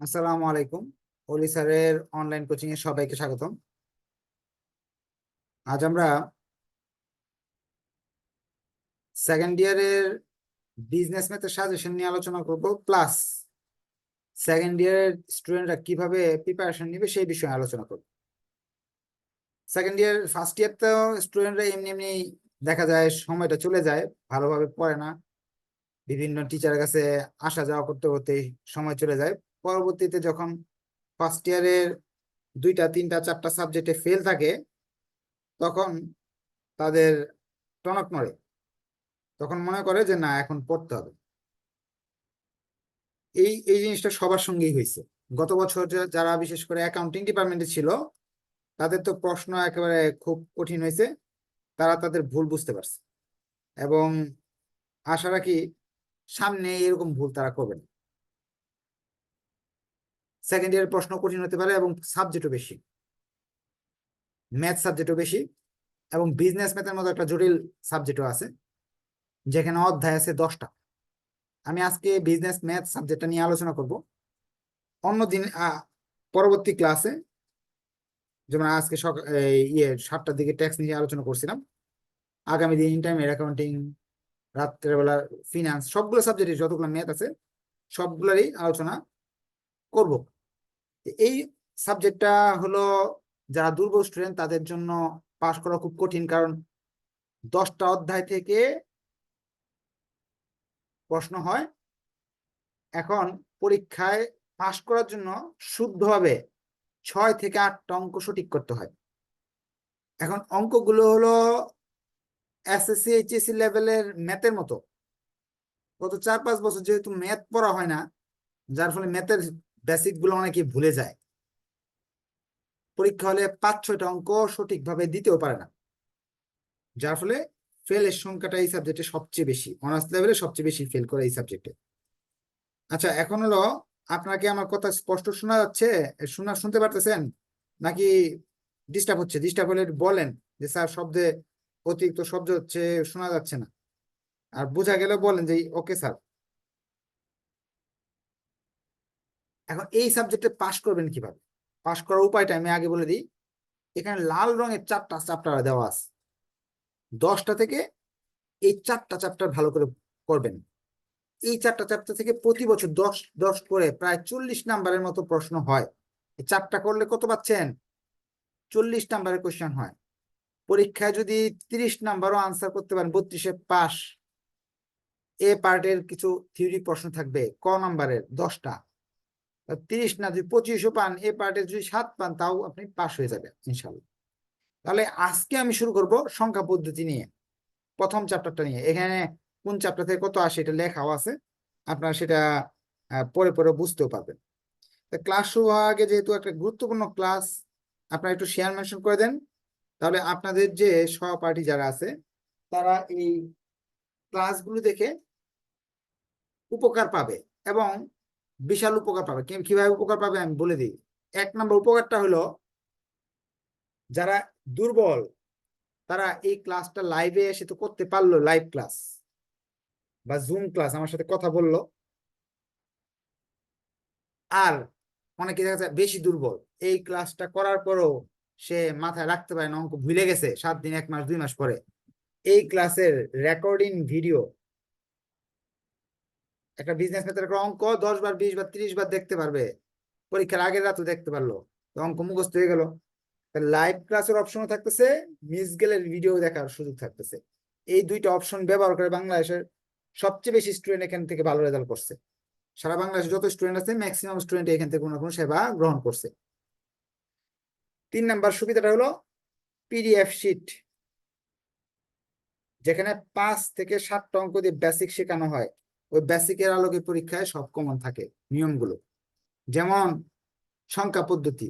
আসসালামু আলাইকুম। অলি স্যারের অনলাইন কোচিং এ সবাইকে স্বাগতম। আজ আমরা সেকেন্ড ইয়ারের বিজনেস ম্যাথের সাজেশন নিয়ে আলোচনা করব প্লাস সেকেন্ড ইয়ারের স্টুডেন্টরা কীভাবে প্রিপারেশন নিবে সেই বিষয়ে আলোচনা করব। সেকেন্ড ইয়ার ফার্স্ট ইয়ার তো স্টুডেন্টরা এমনি এমনি দেখা যায় সময়টা চলে যায়, ভালোভাবে পড়ে না। বিভিন্ন টিচারের কাছে আসা যাওয়া করতে করতে সময় চলে যায়। পরবর্তীতে যখন ফার্স্ট ইয়ারের দুইটা, তিনটা, চারটা সাবজেক্টে ফেল থাকে, তখন তাদের টনক নড়ে। তখন মনে করে যে, না, এখন পড়তে হবে। এই এই জিনিসটা সবার সঙ্গেই হয়েছে। গত বছর যারা বিশেষ করে অ্যাকাউন্টিং ডিপার্টমেন্টে ছিল, তাদের তো প্রশ্ন একেবারে খুব কঠিন হয়েছে। তারা তাদের ভুল বুঝতে পারছে। এবং আশা রাখি সামনে এরকম ভুল তারা করবে না। সেকেন্ড ইয়ারের প্রশ্ন কঠিন হতে পারে এবং সাবজেক্টও বেশি। ম্যাথ সাবজেক্টও বেশি এবং বিজনেস ম্যাথের মতো একটা জটিল সাবজেক্টও আছে যেখানে অধ্যায় আছে দশটা। আমি আজকে বিজনেস ম্যাথ সাবজেক্টটা নিয়ে আলোচনা করব। অন্যদিন আহ, পরবর্তী ক্লাসে যেমন আজকে সকাল ইয়ে সাতটার দিকে ট্যাক্স নিয়ে আলোচনা করছিলাম। আগামী দিন ইন্টারমিডিয়েট অ্যাকাউন্টিং রাত্রেবেলা ফিনান্স সবগুলো সাবজেক্টে যতগুলো ম্যাথ আছে সবগুলোরই আলোচনা করব। এই সাবজেক্টটা হলো যারা দুর্বল স্টুডেন্ট তাদের জন্য পাশ করা খুব কঠিন কারণ দশটা অধ্যায় থেকে প্রশ্ন হয়। এখন পরীক্ষায় পাশ করার জন্য শুদ্ধভাবে ছয় থেকে আটটা অঙ্ক সঠিক করতে হয়। এখন অঙ্কগুলো হলো এসএসসি এইচএসসি লেভেলের ম্যাথের মতো। গত চার পাঁচ বছর যেহেতু ম্যাথ পড়া হয় না, যার ফলে ম্যাথের বেসিকগুলো অনেকে ভুলে যায়। পরীক্ষা হলে পাঁচ, ছয়টা অঙ্ক সঠিকভাবে দিতেও পারে না। যার ফলে ফেলের সংখ্যাটা এই সাবজেক্টে সবচেয়ে বেশি অনার্স লেভেলে সবচেয়ে বেশি ফেল করে এই সাবজেক্টে আচ্ছা এখন হলো আপনাকে আমার কথা স্পষ্ট শোনা যাচ্ছে? শোনা, শুনতে পারতেছেন? নাকি ডিস্টার্ব হচ্ছে? ডিস্টার্ব হলে বলেন যে, স্যার, শব্দে অতিরিক্ত শব্দ হচ্ছে, শোনা যাচ্ছে না। আর বোঝা গেলে বলেন যে, ওকে, স্যার। এখন এই সাবজেক্টে পাশ করবেন কীভাবে? পাশ করার উপায়টা আমি আগে বলে দিই। এখানে লাল রঙের চারটা চ্যাপ্টার দেওয়া আছে। দশটা থেকে এই চারটা চ্যাপ্টার ভালো করে করবেন। এই চারটা চ্যাপ্টার থেকে প্রতি বছর দশ দশ করে প্রায় চল্লিশ নাম্বারের মতো প্রশ্ন হয়। এই চারটা করলে কত পাচ্ছেন? চল্লিশ নাম্বারের কোশ্চেন হয়। পরীক্ষায় যদি তিরিশ নাম্বারও আনসার করতে পারেন, বত্রিশে পাস এ পার্টের কিছু থিওরি প্রশ্ন থাকবে, ক নাম্বারের? দশটা। তিরিশ না যদি পঁচিশও পান, এ পার্টে যদি সাত পান, তাও আপনি পাস হয়ে যাবেন ইনশাল্লাহ তাহলে আজকে আমি শুরু করব সংখ্যা পদ্ধতি নিয়ে, প্রথম চ্যাপ্টারটা নিয়ে। এখানে কোন চ্যাপ্টার থেকে কত আসে এটা লেখাও আছে, আপনারা সেটা পরে পরে বুঝতেও পারবেন। ক্লাস শুরু হওয়ার আগে যেহেতু একটা গুরুত্বপূর্ণ ক্লাস আপনারা একটু শেয়ার মেনশন করে দেন। তাহলে আপনাদের যে সহপাঠী যারা আছে, তারা এই ক্লাসগুলো দেখে উপকার পাবে এবং বিশাল উপকার পাবে। কীভাবে উপকার পাবে আমি বলে দিই। এক নম্বর উপকারটা হলো, যারা দুর্বল, তারা এই ক্লাসটা লাইভে এসে তো করতে পারল লাইভ ক্লাস বা জুম ক্লাস আমার সাথে কথা বলল। আর অনেকে দেখা যায় বেশি দুর্বল, এই ক্লাসটা করার পরও সে মাথায় রাখতে পারে না, অঙ্ক ভুলে গেছে সাত দিন, এক মাস, দুই মাস পরে। এই ক্লাসের রেকর্ডিং ভিডিও একটা বিজনেস ম্যাথের একটা অঙ্ক দশ বার বিশ বার ত্রিশ বার দেখতে পারবে। পরীক্ষার আগের রাতও দেখতে পারল। তো অঙ্ক মুখস্থ হয়ে গেল। লাইভ ক্লাসের অপশনও থাকতেছে মিস গেলের ভিডিও দেখার সুযোগ থাকতেছে। এই দুইটা অপশন ব্যবহার করে বাংলাদেশের সবচেয়ে বেশি স্টুডেন্ট এখান থেকে ভালো রেজাল্ট করছে। সারা বাংলাদেশে যত স্টুডেন্ট আছে ম্যাক্সিমাম স্টুডেন্ট এখান থেকে কোনো কোনো সেবা গ্রহণ করছে। তিন নাম্বার সুবিধাটা হলো পিডিএফ শিট যেখানে পাঁচ থেকে সাতটা অঙ্ক দিয়ে বেসিক শেখানো হয়। ওই বেসিকের আলোকে পরীক্ষায় সব কমন থাকে, নিয়মগুলো। যেমন, সংখ্যা পদ্ধতি।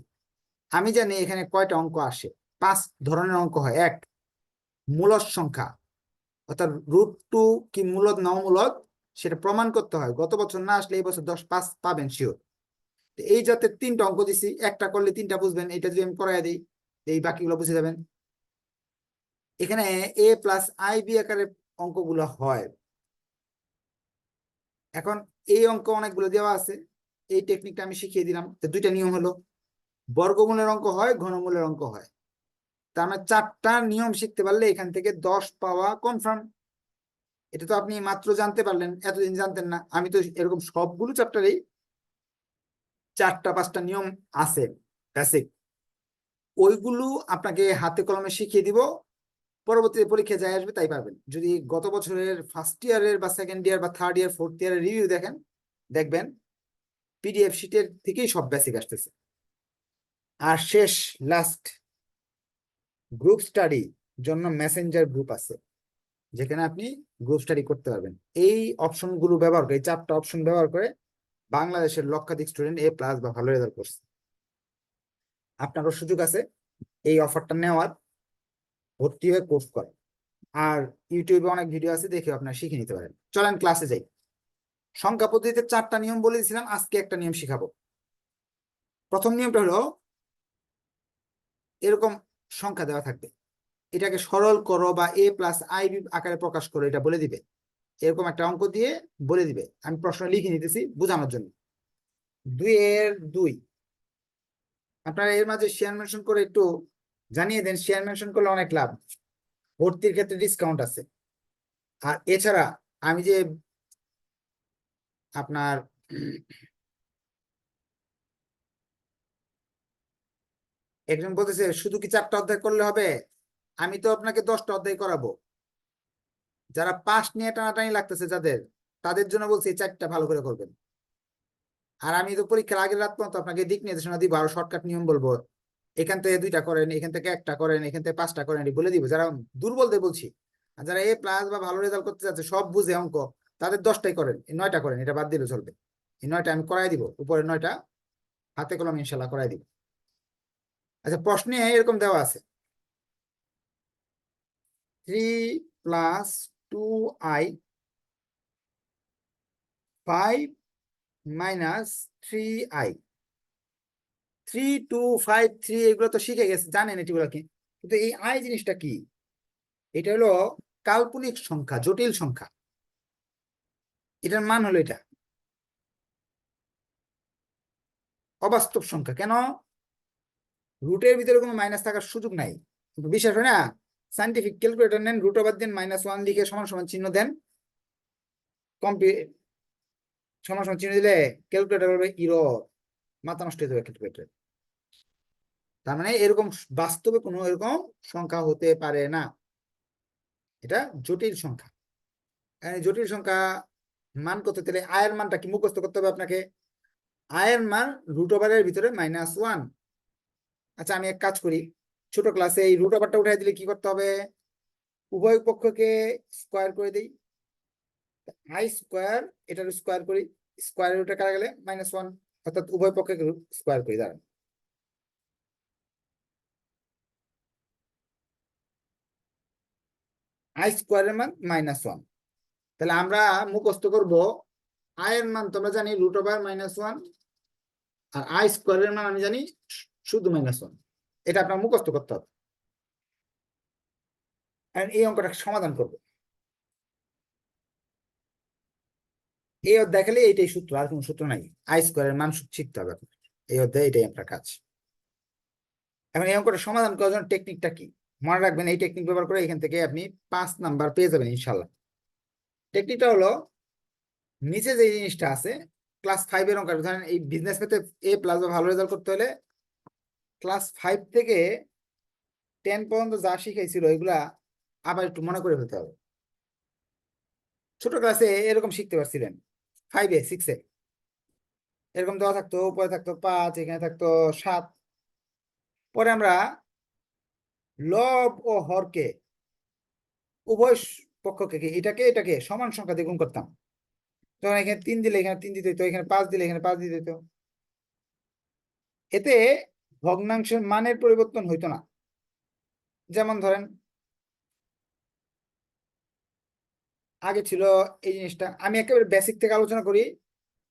আমি জানি এখানে কয়টা অঙ্ক আসে। পাঁচ ধরনের অঙ্ক হয়। এক, মূলদ সংখ্যা। অর্থাৎ রুট টু কি মূলদ, নাও মূলদ, সেটা প্রমাণ করতে হয়। গত বছর না আসলে এই বছর দশ, পাঁচ পাবেন শিওর এই জাতের তিনটা অঙ্ক দিছি। একটা করলে তিনটা বুঝবেন। এটা যদি আমি করাই দিই এই বাকিগুলো বুঝে যাবেন। এখানে এ প্লাস আই বি আকারের অঙ্কগুলো হয়। এখন এই অঙ্ক অনেকগুলো দেওয়া আছে। এই টেকনিকটা আমি শিখিয়ে দিলাম তো দুইটা নিয়ম হলো, বর্গমূলের অঙ্ক হয়, ঘনমূলের অঙ্ক হয়। তার মানে চারটা নিয়ম শিখতে পারলে এখান থেকে দশ পাওয়া কনফার্ম এটা তো আপনি মাত্র জানতে পারলেন, এতদিন জানতেন না। আমি তো এরকম সবগুলো চ্যাপ্টারেই চারটা, পাঁচটা নিয়ম আছে বেসিক ওইগুলো আপনাকে হাতে কলমে শিখিয়ে দিব। পরবর্তীতে পরীক্ষা যাই আসবে, তাই পাবেন। যদি গত বছরের ফার্স্ট ইয়ারের বা সেকেন্ড ইয়ার বা থার্ড ইয়ার ফোর্থ ইয়ারের রিভিউ দেখেন, দেখবেন পিডিএফ শিটের থেকেই সব বেসিক আসতেছে। আর শেষ লাস্ট গ্রুপ স্টাডি জন্য মেসেঞ্জার গ্রুপ আছে, যেখানে আপনি গ্রুপ স্টাডি করতে পারবেন। এই অপশনগুলো ব্যবহার করে, এই চারটা অপশন ব্যবহার করে বাংলাদেশের লক্ষাধিক স্টুডেন্ট এ প্লাস বা ভালো রেজাল্ট করছে। আপনারও সুযোগ আছে এই অফারটা নেওয়ার। ভর্তি হয়ে কোর্স করে। আর ইউটিউবে অনেক ভিডিও আছে, দেখে আপনারা শিখে নিতে পারেন। চলেন ক্লাসে যাই। সংখ্যা পদ্ধতিতে চারটা নিয়ম বলে দিয়েছিলাম, আজকে একটা নিয়ম শিখাবো। প্রথম নিয়মটা হলো, এরকম সংখ্যা দেওয়া থাকবে। এটাকে সরল করো বা এ প্লাস আই আকারে প্রকাশ করো, এটা বলে দিবে। এরকম একটা অঙ্ক দিয়ে বলে দিবে। আমি প্রশ্ন লিখে নিতেছি বোঝানোর জন্য। দুই এর দুই। আপনারা এর মাঝে শেয়ার মেনশন করে একটু জানিয়ে দেন শেয়ার মেনশন করলে অনেক লাভ। ভর্তির ক্ষেত্রে ডিসকাউন্ট আছে। আর এছাড়া আমি যে আপনার একজন বলতেছে, শুধু কি চারটা অধ্যায় করলে হবে? আমি তো আপনাকে দশটা অধ্যায় করাবো। যারা পাস নিয়ে টানাটানি লাগতেছে যাদের, তাদের জন্য বলছি চারটা ভালো করে করবেন। আর আমি তো পরীক্ষার আগের রাত পর্যন্ত আপনাকে দিক নির্দেশনা দিব, আরও শর্টকাট নিয়ম বলব। এখান থেকে দুইটা করেন, এখান থেকে একটা করেন, এখান থেকে পাঁচটা করেন বলে দিব। যারা দুর্বলদের বলছি যারা এ প্লাস বা ভালো রেজাল্ট করতে যাচ্ছে সব বুঝে অঙ্ক, তাদের দশটাই করেন নয়টা করেন, এটা বাদ দিলে চলবে। এই নয়টা আমি করাই দিব, উপরে নয়টা, হাতে কলম ইনশাল্লাহ করাই দিব। আচ্ছা প্রশ্নে এরকম দেওয়া আছে। Three plus two i five minus three i three two five three এগুলো তো শিখে গেছে, জানেন এটিগুলো কি কিন্তু এই আই জিনিসটা কি? এটা হলো কাল্পনিক সংখ্যা, জটিল সংখ্যা। এটার মান হলো এটা। অবাস্তব সংখ্যা, কেন? রুটের ভিতরে কোনো মাইনাস থাকার সুযোগ নাই। কিন্তু বিশ্বাস হয় না? সাইন্টিফিক ক্যালকুলেটর নেন রুট ওভার দেন মাইনাস ওয়ান লিখে সমান সমান চিহ্ন দেন। কম্পি সমান সমান চিহ্ন দিলে ক্যালকুলেটর বলবে ইরর মাথা নষ্ট হয়ে যাবে ক্যালকুলেটর তার মানে এরকম বাস্তবে কোনো এরকম সংখ্যা হতে পারে না। এটা জটিল সংখ্যা। জটিল সংখ্যা মান করতে গেলে আয়ের মানটা কি মুখস্থ করতে হবে আপনাকে? আয়ের মান রুট ওভারের ভিতরে মাইনাস ওয়ান আচ্ছা আমি এক কাজ করি। ছোট ক্লাসে এই রুট ওভারটা উঠাই দিলে কি করতে হবে? উভয় পক্ষকে স্কোয়ার করে দিই। আই স্কোয়ার এটার স্কোয়ার করি। স্কোয়ার রুটে কারা গেলে? মাইনাস ওয়ান অর্থাৎ উভয় পক্ষে স্কোয়ার করি, দাঁড়ান। আই স্কোয়ারের মান মাইনাস ওয়ান তাহলে আমরা মুখস্থ করব আয়ের মান তোমরা জানি রুট ওভার মাইনাস ওয়ান আর আই স্কোয়ারের মান আমি জানি শুধু মাইনাস ওয়ান এটা আপনার মুখস্থ করতে হবে। এই অঙ্কটা সমাধান করব। এই অধ্যায় খেলে এইটাই সূত্র, আর কোন সূত্র নাই। আই স্কোয়ারের মান শিখতে হবে এই অধ্যায় এটাই আপনার কাজ। এখন এই অঙ্কটা সমাধান করার জন্য টেকনিকটা কি? মনে রাখবেন, এই টেকনিক ব্যবহার করে এখান থেকে আপনি পাঁচ নাম্বার পেয়ে যাবেন ইনশাল্লাহ টেকনিকটা হলো, নিচে যে জিনিসটা আছে ক্লাস ফাইভের অঙ্ক ধরেন এই বিজনেস পেতে এ প্লাস বা ভালো রেজাল্ট করতে হলে ক্লাস ফাইভ থেকে টেন পর্যন্ত যা শিখাইছিল এগুলা আবার একটু মনে করে ফেলতে হবে। ছোট ক্লাসে এরকম শিখতে পারছিলেন। ফাইভে সিক্সে এরকম দেওয়া থাকতো, উপরে থাকতো পাঁচ, এখানে থাকতো সাত। পরে আমরা লব ও হরকে, উভয় পক্ষকে এটাকে এটাকে সমান সংখ্যা দিয়ে গুণ করতাম। তখন এখানে তিন দিলে এখানে তিন দিতে হতো এখানে পাঁচ দিলে এখানে পাঁচ দিতে হতো এতে ভগ্নাংশের মানের পরিবর্তন হইতো না। যেমন ধরেন আগে ছিল এই জিনিসটা। আমি একেবারে বেসিক থেকে আলোচনা করি,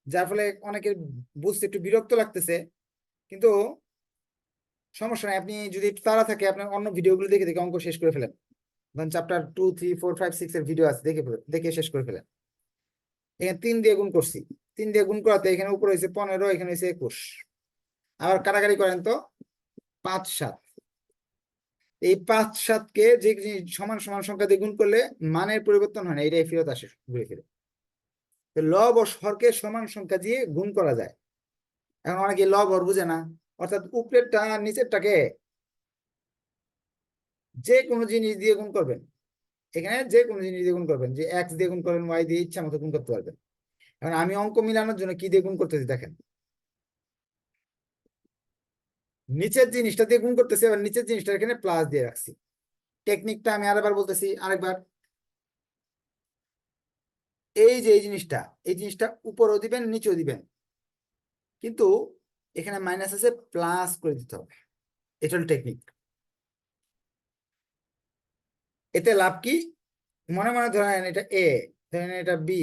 যার ফলে অনেকের বুঝতে একটু বিরক্ত লাগতেছে। কিন্তু সমস্যা নাই, আপনি যদি একটু তাড়া থাকে, আপনার অন্য ভিডিওগুলো দেখে দেখে অঙ্ক শেষ করে ফেলেন। ধরেন chapter two three four five six এর ভিডিও আছে, দেখে দেখে শেষ করে ফেলেন। এখানে তিন দিয়ে গুণ করছি। তিন দিয়ে গুণ করাতে এখানে উপরে হয়েছে পনেরো, এখানে হয়েছে একুশ। আবার কাটাকাটি করেন তো, পাঁচ, সাত। এই পাঁচ সাতকে যে সমান সমান সংখ্যা দিয়ে গুণ করলে মানের পরিবর্তন হয় না এটাই ফেরত আসে ঘুরে ফিরে। লব ও হরকে সমান সংখ্যা দিয়ে গুণ করা যায়। এখন অনেকে লব হর বুঝে না, অর্থাৎ উপরেরটা নিচেরটাকে যে কোনো জিনিস দিয়ে গুণ করবেন। এখানে যে কোনো জিনিস দিয়ে গুণ করবেন, যে এক্স দিয়ে গুণ করবেন ওয়াই দিয়ে ইচ্ছা মতো গুণ করতে পারবেন। এখন আমি অঙ্ক মিলানোর জন্য কি দিয়ে গুণ করতেছি দেখেন। নিচের জিনিসটা দিয়ে গুণ করতেছি এবার নিচের জিনিসটা এখানে প্লাস দিয়ে রাখছি। টেকনিকটা আমি আরেকবার বলতেছি, আরেকবার। এই যে এই জিনিসটা এই জিনিসটা উপরেও দিবেন, নিচেও দিবেন। কিন্তু এখানে মাইনাস আছে প্লাস করে দিতে হবে। এটা হল টেকনিক এতে লাভ কি? মনে মনে ধরেন এটা এ ধরেন এটা বি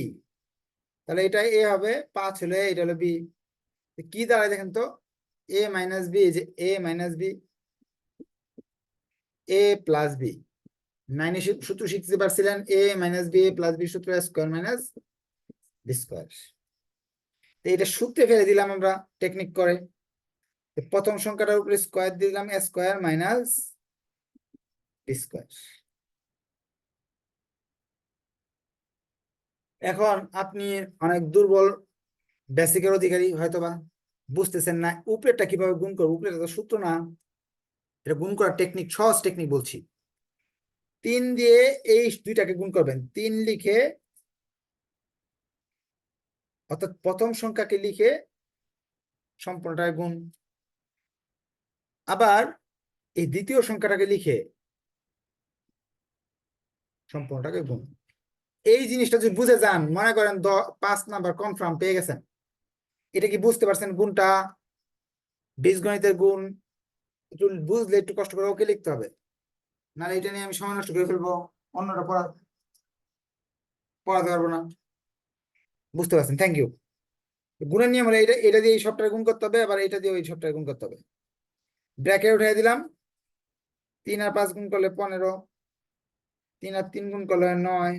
তাহলে এটা এ হবে, পাঁচ হলে এটা হলো বি কি দাঁড়ায় দেখেন তো? এ মাইনাস বি যে a minus b a plus b নাইনে সূত্র শিখতে পারছিলেন a minus b plus b সূত্র স্কোয়ার মাইনাস বি স্কোয়ার তো এটা সূত্রে ফেলে দিলাম আমরা টেকনিক করে। প্রথম সংখ্যাটার উপরে স্কোয়ার দিলাম স্কোয়ার মাইনাস বি স্কোয়ার এখন আপনি অনেক দুর্বল বেসিকের অধিকারী হয়তোবা। বুঝতেছেন না, উপরেরটা কীভাবে গুণ করব? উপরেটা তো সূত্র না। এটা গুণ করার টেকনিক সহজ টেকনিক বলছি। তিন দিয়ে এই দুইটাকে গুণ করবেন। তিন লিখে, অর্থাৎ প্রথম সংখ্যাকে লিখে সম্পূর্ণটাকে গুণ। আবার এই দ্বিতীয় সংখ্যাটাকে লিখে সম্পূর্ণটাকে গুণ। এই জিনিসটা যদি বুঝে যান, মনে করেন পাঁচ নাম্বার কনফার্ম পেয়ে গেছেন। এটা কি বুঝতে পারছেন গুণটা? বীজগণিতের গুণ, একটু বুঝলে একটু কষ্ট করে ওকে লিখতে হবে। নাহলে এটা নিয়ে আমি সময় নষ্ট করে ফেলব, অন্যটা পড়া, পড়াতে পারব না। বুঝতে পারছেন? থ্যাংক ইউ গুণের নিয়ম হলো এটা এটা দিয়ে এই সবটাকে গুণ করতে হবে, আবার এটা দিয়ে ওই সবটাকে গুণ করতে হবে। ব্র্যাকেট উঠে দিলাম। তিন আর পাঁচ গুণ করলে পনেরো, তিন আর তিন গুণ করলে নয়,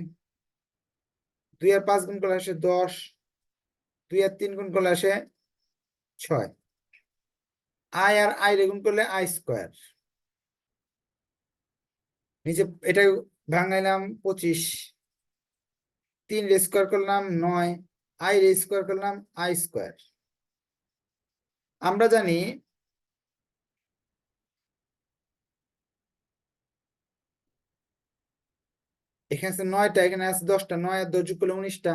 দুই আর পাঁচ গুণ করলে আসে দশ দুই আর তিন গুণ করলে আসে ছয়। আই আর আই রে গুণ করলে আই স্কোয়ার। নিচে এটা ভাঙাইলাম পঁচিশ। তিন রে স্কোয়ার করলাম নয়। আই রে স্কোয়ার করলাম আই স্কোয়ার। আমরা জানি এখানে আছে নয়টা, এখানে আছে দশটা, নয় আর দশ যোগ করলে উনিশটা।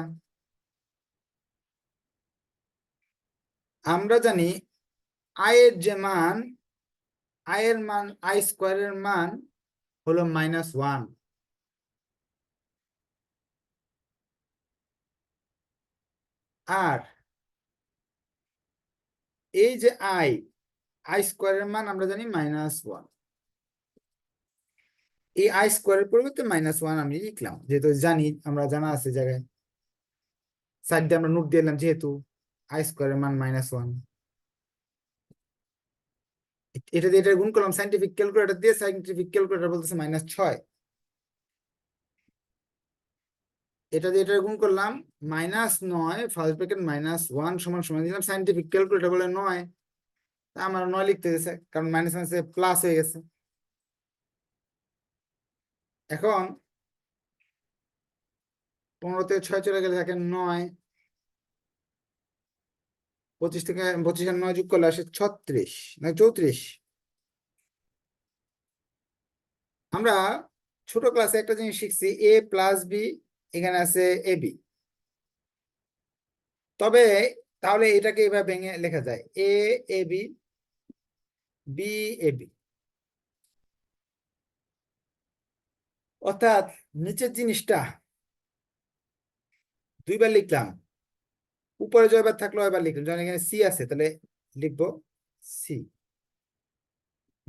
আমরা জানি আয়ের যে মান, আয়ের মান, আই স্কোয়ারের মান হলো মাইনাস ওয়ান আর এই যে আই আই স্কোয়ারের মান আমরা জানি মাইনাস ওয়ান এই আই স্কোয়ারের পরিবর্তে মাইনাস ওয়ান আমি লিখলাম, যেহেতু জানি, আমরা জানা আছে জায়গায়। সাইড দিয়ে আমরা নোট দিলাম যেহেতু। আই স্কোয়ারের মান মাইনাস ওয়ান। এটা দিয়ে এটা গুণ করলাম সাইন্টিফিক ক্যালকুলেটর দিয়ে সাইন্টিফিক ক্যালকুলেটর বলতেছে মাইনাস ছয়। এটা দিয়ে এটা গুণ করলাম মাইনাস নয় ফার্স্ট ব্র্যাকেট মাইনাস ওয়ান সমান সমান দিলাম সাইন্টিফিক ক্যালকুলেটর বলে নয়। তা আমার নয় লিখতে গেছে কারণ মাইনাস মাইনাসে প্লাস হয়ে গেছে। এখন পনেরো থেকে ছয় চলে গেলে দেখেন নয় পঁচিশ থেকে পঁচিশ আর নয় যোগ করলে আসে ছত্রিশ না চৌত্রিশ। আমরা ছোট ক্লাসে একটা জিনিস শিখছি এ প্লাস বি এখানে আছে এ বি তবে তাহলে এটাকে এভাবে ভেঙে লেখা যায় a a b b a b অর্থাৎ নিচের জিনিসটা দুইবার লিখলাম উপরে জয়বার থাকল এবার লিখলাম। যেমন এখানে সি আছে, তাহলে লিখব সি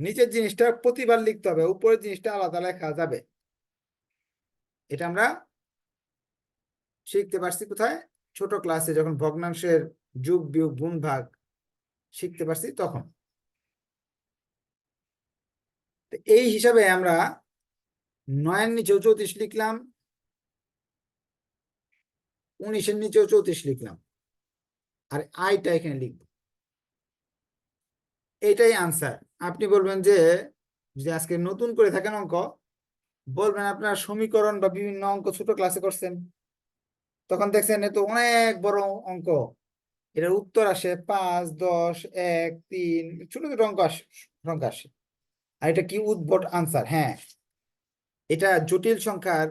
নিচের জিনিসটা প্রতিবার লিখতে হবে, উপরের জিনিসটা আলাদা লেখা যাবে। এটা আমরা শিখতে পারছি কোথায়? ছোট ক্লাসে যখন ভগ্নাংশের যুগ, বিয়োগ, গুণ, ভাগ শিখতে পারছি তখন। এই হিসাবে আমরা নয়ের নিচেও চৌত্রিশ লিখলাম, উনিশের নিচেও চৌত্রিশ লিখলাম। আর আইটা এখানে লিখব। এটাই আনসার আপনি বলবেন যে, যদি আজকে নতুন করে থাকেন অঙ্ক, বলবেন আপনার সমীকরণ বা বিভিন্ন অঙ্ক ছোট ক্লাসে করছেন। তখন দেখছেন এ তো অনেক বড় অঙ্ক। এটার উত্তর আসে পাঁচ, দশ, এক, তিন, ছোট ছোট অঙ্ক আসে, সংখ্যা আসে। আর এটা কি উদ্ভট আনসার হ্যাঁ। এটা জটিল সংখ্যার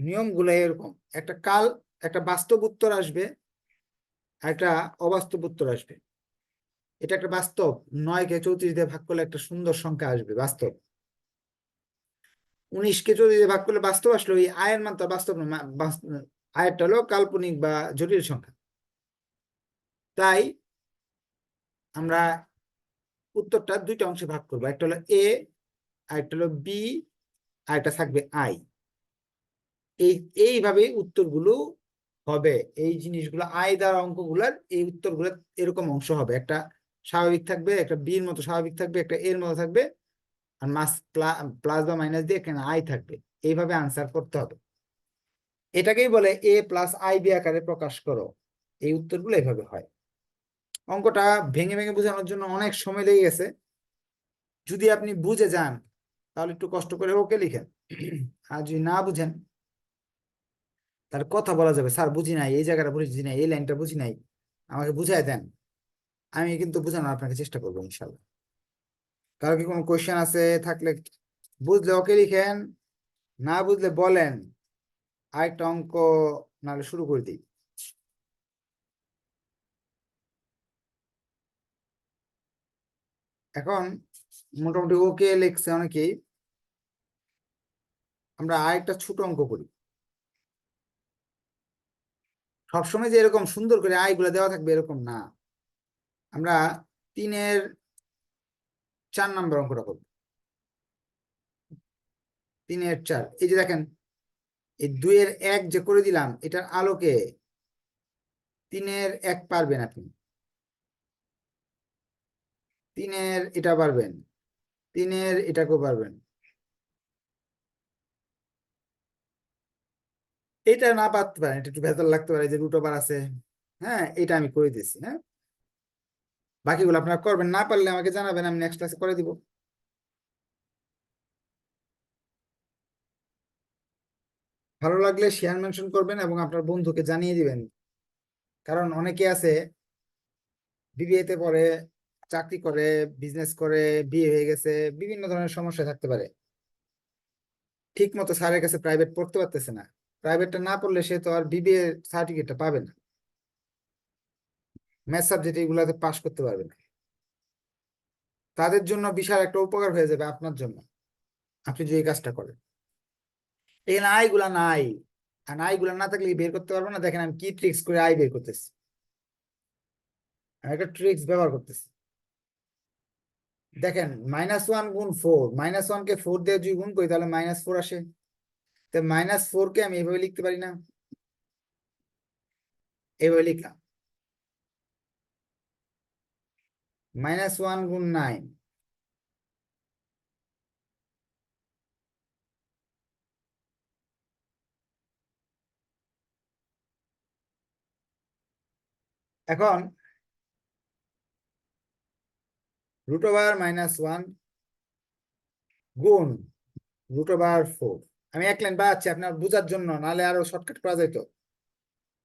নিয়মগুলো এরকম। একটা কাল, একটা বাস্তব উত্তর আসবে আর একটা অবাস্তব উত্তর আসবে। এটা একটা বাস্তব নয়কে চৌত্রিশ দিয়ে ভাগ করলে একটা সুন্দর সংখ্যা আসবে, বাস্তব। উনিশকে চৌত্রিশ দিয়ে ভাগ করলে বাস্তব আসলো ওই আয়ের মান তো বাস্তব না আয়েরটা হলো কাল্পনিক বা জটিল সংখ্যা। তাই আমরা উত্তরটা দুইটা অংশে ভাগ করব, একটা হলো এ আর একটা হলো বি আর একটা থাকবে আই। এই এইভাবে উত্তরগুলো হবে এই জিনিসগুলো আই দ্বারা অঙ্কগুলার এই উত্তরগুলো এরকম অংশ হবে। একটা স্বাভাবিক থাকবে, একটা বির মতো স্বাভাবিক থাকবে, একটা এর মতো থাকবে, আর মাস প্লাস বা মাইনাস দিয়ে এখানে আয় থাকবে। এইভাবে আনসার করতে হবে। এটাকেই বলে এ প্লাস আই বি আকারে প্রকাশ করো। এই উত্তরগুলো এইভাবে হয়। অঙ্কটা ভেঙে ভেঙে বোঝানোর জন্য অনেক সময় লেগে গেছে। যদি আপনি বুঝে যান, তাহলে একটু কষ্ট করে ওকে লিখেন। আর যদি না বুঝেন তাহলে কথা বলা যাবে, স্যার, বুঝি নাই, এই জায়গাটা বুঝি নাই, এই লাইনটা বুঝি নাই, আমাকে বুঝাই দেন। আমি কিন্তু বোঝানোর আপনাকে চেষ্টা করব, ইনশাল্লাহ। কারও কি কোনো কোয়েশ্চেন আছে থাকলে বুঝলে ওকে লিখেন, না বুঝলে বলেন। আরেকটা অঙ্ক নাহলে শুরু করে দিই। এখন মোটামুটি ওকে লিখছে অনেকেই। আমরা আরেকটা ছোট অঙ্ক করি। সবসময় যে এরকম সুন্দর করে আয়গুলো দেওয়া থাকবে এরকম না। আমরা তিনের চার নম্বর অঙ্কটা করব। তিনের চার, এই যে দেখেন, এই দুইয়ের এক যে করে দিলাম, এটার আলোকে তিনের এক পারবেন আপনি। তিনের এটা পারবেন, তিনের এটাকেও পারবেন। এটা না পারতে পারেন, এটা একটু ভেতর লাগতে পারে যে রুট ওভার আছে। হ্যাঁ এটা আমি করে দিচ্ছি হ্যাঁ। বাকিগুলো আপনারা করবেন, না পারলে আমাকে জানাবেন, আমি নেক্সট ক্লাসে করে দিব। ভালো লাগলে শেয়ার মেনশন করবেন এবং আপনার বন্ধুকে জানিয়ে দিবেন। কারণ অনেকে আছে, বিবিএতে পড়ে, চাকরি করে বিজনেস করে, বিয়ে হয়ে গেছে, বিভিন্ন ধরনের সমস্যা থাকতে পারে। ঠিক মতো স্যারের কাছে প্রাইভেট পড়তে পারতেছে না। প্রাইভেটটা না পড়লে সে তো আর বিবিএ সার্টিফিকেটটা পাবে না। ম্যাথ সাবজেক্ট এগুলাতে পাশ করতে পারবে না। তাদের জন্য বিশাল একটা উপকার হয়ে যাবে আপনার জন্য। আপনি যদি এই কাজটা করেন। এই এখানে আইগুলা নাই। আর আইগুলা না থাকলে বের করতে পারব না। দেখেন আমি কি ট্রিক্স করে আই বের করতেছি। একটা ট্রিক্স ব্যবহার করতেছি। দেখেন মাইনাস ওয়ান গুণ ফোর মাইনাস ওয়ান কে ফোর দিয়ে যদি গুণ করি, তাহলে মাইনাস ফোর আসে। তো মাইনাস ফোর কে আমি এভাবে লিখতে পারি না? এভাবে লিখলাম। মাইনাস ওয়ান গুণ নাইন এখন রুট ওভার মাইনাস ওয়ান গুণ রুট ওভার ফোর আমি এক লাইন বাড়াচ্ছি আপনার বোঝার জন্য, নাহলে আরও শর্টকাট করা যেত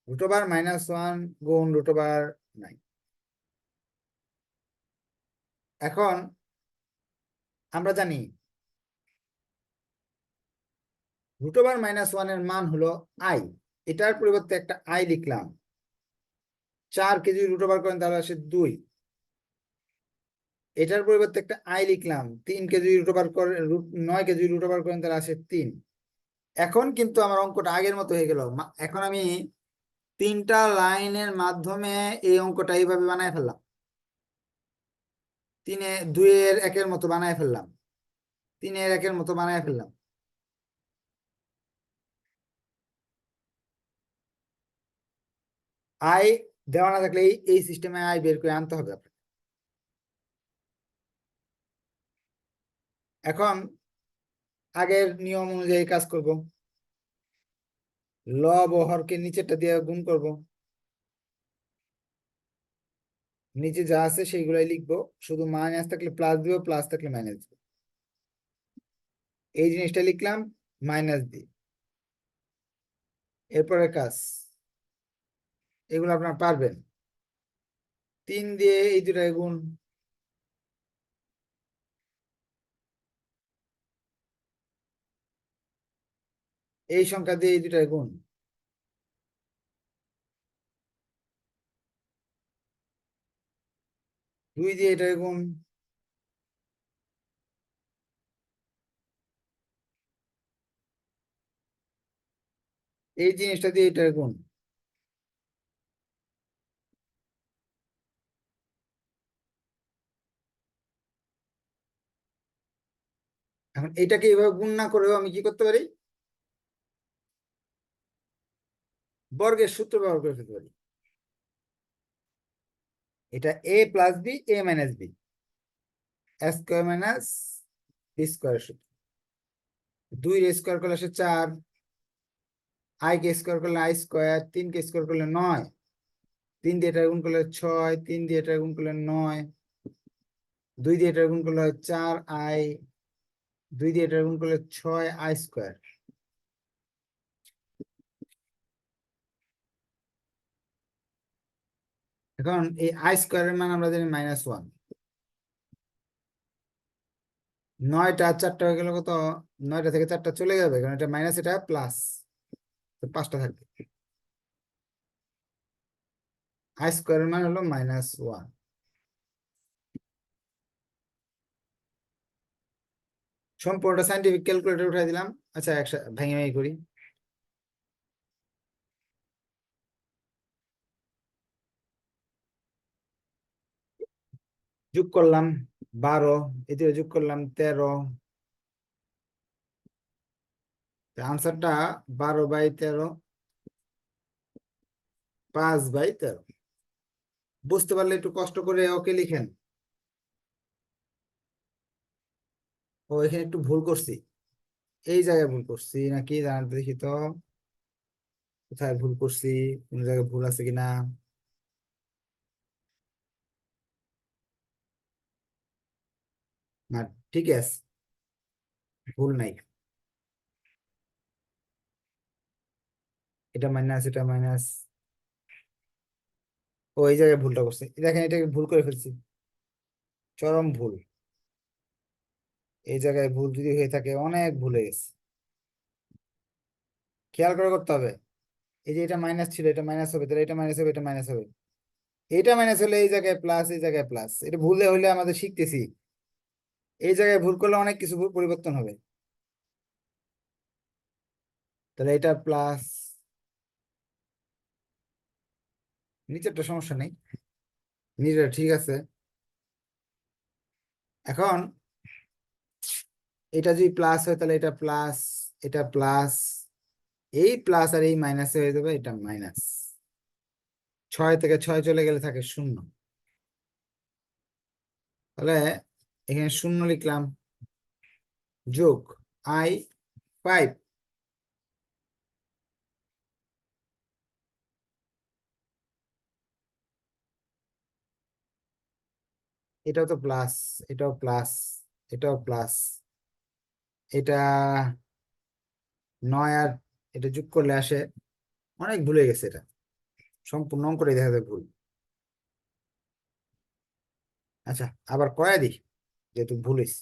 রুট ওভার মাইনাস ওয়ান গুণ রুট ওভার নাইন এখন আমরা জানি রুট ওভার মাইনাস ওয়ানের মান হলো আই এটার পরিবর্তে একটা আই লিখলাম। চার কেজি রুট ওভার করেন তাহলে আসে দুই। এটার পরিবর্তে একটা আই লিখলাম। তিন কেজি রুট ওভার রুট নয় কেজি রুট ওভার করেন তাহলে আসে তিন। এখন কিন্তু আমার অঙ্কটা আগের মতো হয়ে গেল। এখন আমি তিনটা লাইনের মাধ্যমে এই অঙ্কটা এইভাবে বানায় ফেললাম। তিনে, দুইয়ের একের মতো বানায় ফেললাম। তিনের একের মতো বানায় ফেললাম। আই দেওয়া না থাকলে এই সিস্টেমে আই বের করে আনতে হবে এখন আগের নিয়ম অনুযায়ী কাজ করব। লব ও হরকে নিচেরটা দিয়ে গুণ করব। নিচে যা আছে সেইগুলাই লিখব। শুধু মাইনাস থাকলে প্লাস দিব প্লাস থাকলে মাইনাস দিব। এই জিনিসটা লিখলাম মাইনাস দি এরপরে কাজ। এগুলো আপনার পারবেন। তিন দিয়ে এই দুটা গুণ এই সংখ্যা দিয়ে এই দুটা গুণ। দুই দিয়ে এটা গুণ। এই জিনিসটা দিয়ে এটা গুণ। এখন এটাকে এইভাবে গুণ না করেও আমি কি করতে পারি? বর্গের সূত্র ব্যবহার করে ফেলতে পারি। এটা a plus b a minus b square minus b square সূত্র। দুই স্কোয়ার করলে আসে চার। আই কে স্কোয়ার করলে আই স্কোয়ার তিন কে স্কোয়ার করলে নয়। তিন দিয়ে এটা গুণ করলে ছয়, তিন দিয়ে এটা গুণ করলে নয়। দুই দিয়ে এটা গুণ করলে চার আই দুই দিয়ে এটা গুণ করলে ছয় আই স্কোয়ার এখন এই আই স্কোয়ারের মান আমরা জানি মাইনাস ওয়ান নয়টা চারটা হয়ে গেল কত? নয়টা থেকে চারটা চলে যাবে, কারণ এটা মাইনাস এটা প্লাস পাঁচটা থাকবে। আই স্কোয়ারের মান হলো মাইনাস ওয়ান সম্পূর্ণটা সাইন্টিফিক ক্যালকুলেটর উঠাই দিলাম। আচ্ছা একসাথে ভেঙে ভেঙে করি। যোগ করলাম বারো, এদিকে যোগ করলাম তেরো। আনসারটা বারো বাই তেরো, পাঁচ বাই তেরো। বুঝতে পারলে একটু কষ্ট করে ওকে লিখেন। ও, এখানে একটু ভুল করছি। এই জায়গায় ভুল করছি নাকি? জানার দেখি তো। কোথায় ভুল করছি? কোন জায়গায় ভুল আছে কিনা? না, ঠিক আছে। ভুল নাই। এটা মাইনাস এটা মাইনাস ও, এই জায়গায় ভুলটা করছে। দেখেন, এটাকে ভুল করে ফেলছি। চরম ভুল। এই জায়গায় ভুল যদি হয়ে থাকে, অনেক ভুল হয়ে গেছে। খেয়াল করে করতে হবে। এই যে এটা মাইনাস ছিল, এটা মাইনাস হবে, তাহলে এটা মাইনাস হবে, এটা মাইনাস হবে। এটা মাইনাস হলে এই জায়গায় প্লাস এই জায়গায় প্লাস এটা ভুলে হইলে আমাদের শিখতেছি। এই জায়গায় ভুল করলে অনেক কিছু পরিবর্তন হবে। তাহলে এটা প্লাস নিচেরটা সমস্যা নেই। নিজের ঠিক আছে। এখন এটা যদি প্লাস হয় তাহলে এটা প্লাস এটা প্লাস এই প্লাস আর এই মাইনাসে হয়ে যাবে এটা মাইনাস ছয় থেকে ছয় চলে গেলে থাকে শূন্য। তাহলে এখানে শূন্য লিখলাম। যোগ আই ফাইভ এটাও তো প্লাস এটাও প্লাস এটাও প্লাস এটা নয় আর এটা যোগ করলে আসে, অনেক ভুলে গেছে এটা। সম্পূর্ণ অঙ্কটাই দেখা যায় ভুল। আচ্ছা আবার কয়া দিই যেহেতু ভুলিস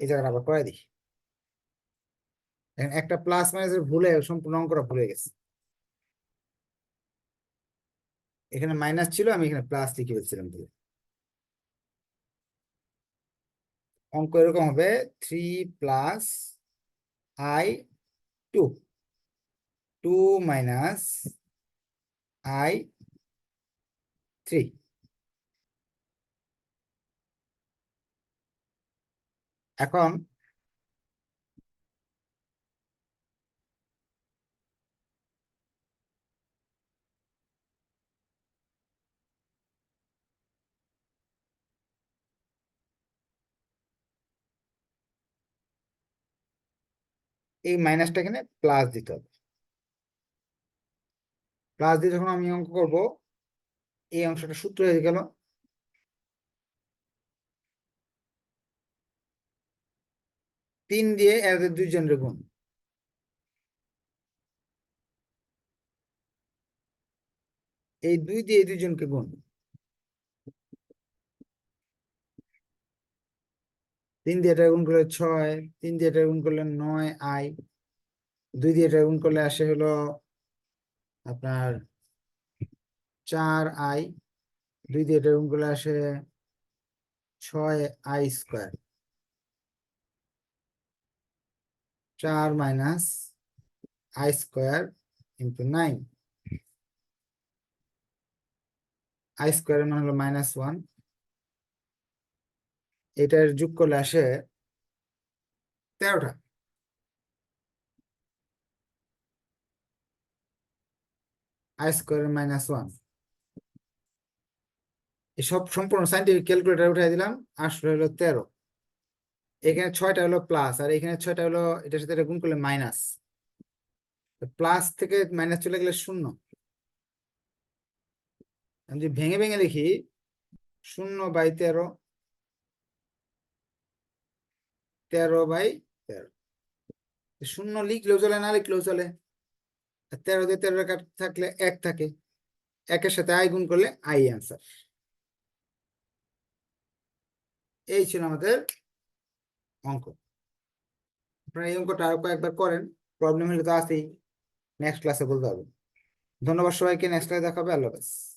এই জায়গাটা আবার কয়া দিই। একটা প্লাস মাইনাসের ভুলে সম্পূর্ণ অঙ্কটা ভুলে গেছে। এখানে মাইনাস ছিল, আমি এখানে প্লাস লিখে ফেলছিলাম ভুলে অঙ্ক এরকম হবে three plus i two two minus i three এখন এই মাইনাসটা এখানে প্লাস দিতে হবে। প্লাস দিয়ে যখন আমি অঙ্ক করব, এই অংশটা সূত্র হয়ে গেল। তিন দিয়ে এদের দুইজনের গুণ। এই দুই দিয়ে দুইজনকে গুণ। তিন দিয়ে এটা গুণ করলে ছয়, তিন দিয়ে এটা গুণ করলে নয় আই, দুই দিয়ে এটা গুণ করলে আসে হলো আপনার চার আই, দুই দিয়ে এটা গুণ করলে আসে ছয় আই স্কোয়ার। চার minus i square into nine. I স্কোয়ারের মান হলো মাইনাস ওয়ান। এটার যোগ করলে আসে তেরোটা। আই স্কোয়ারের মাইনাস ওয়ান। এসব সম্পূর্ণ সাইন্টিফিক ক্যালকুলেটার উঠাই দিলাম, আসলে হলো তেরো। এখানে ছয়টা হলো প্লাস আর এখানে ছয়টা হলো, এটার সাথে গুণ করলে মাইনাস প্লাস থেকে মাইনাস চলে গেলে শূন্য। আমি যদি ভেঙে ভেঙে লিখি শূন্য বাই তেরো তেরো বাই তেরো। শূন্য লিখলেও চলে, না লিখলেও চলে। আর তেরো দিয়ে তেরো থাকলে এক থাকে। একের সাথে আই গুণ করলে আই অ্যান্সার এই ছিল আমাদের অঙ্ক। আপনারা এই অঙ্কটা আরও কয়েকবার করেন প্রবলেম হলে তো আসেই নেক্সট ক্লাসে বলতে হবে। ধন্যবাদ সবাইকে নেক্সট ক্লাসে দেখাবে, আল্লাহ হাফেজ।